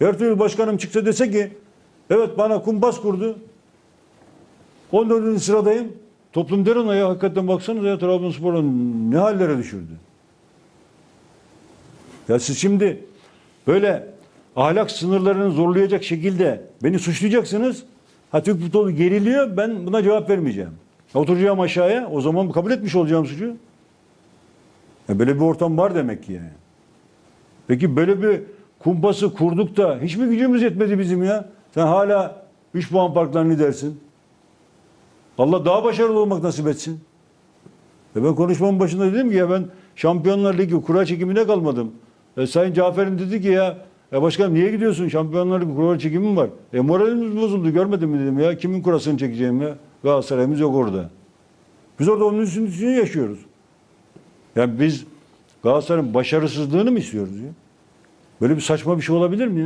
Ertuğrul Başkanım çıksa dese ki evet bana kumpas kurdu. 14. sıradayım. Toplum der ona ya hakikaten baksanıza ya Trabzonspor'un ne hallere düşürdü. Ya siz şimdi böyle ahlak sınırlarını zorlayacak şekilde beni suçlayacaksınız. Ha Türk futbolu geriliyor ben buna cevap vermeyeceğim. Oturacağım aşağıya o zaman kabul etmiş olacağım suçu. Ya böyle bir ortam var demek ki yani. Peki böyle bir kumpası kurduk da hiç mi gücümüz yetmedi bizim ya? Sen hala 3 puan farklarını lidersin. Allah daha başarılı olmak nasip etsin. E ben konuşmamın başında dedim ki ya ben Şampiyonlar Ligi kura çekimine kalmadım. E Sayın Cafer'im dedi ki ya ya başkanım niye gidiyorsun? Şampiyonlar Ligi kura çekimim var. E moralimiz bozuldu görmedin mi dedim ya. Kimin kurasını çekeceğim ya? Galatasaray'ımız yok orada. Biz orada onun üstünü yaşıyoruz. Yani biz Galatasaray'ın başarısızlığını mı istiyoruz ya? Böyle bir saçma bir şey olabilir mi?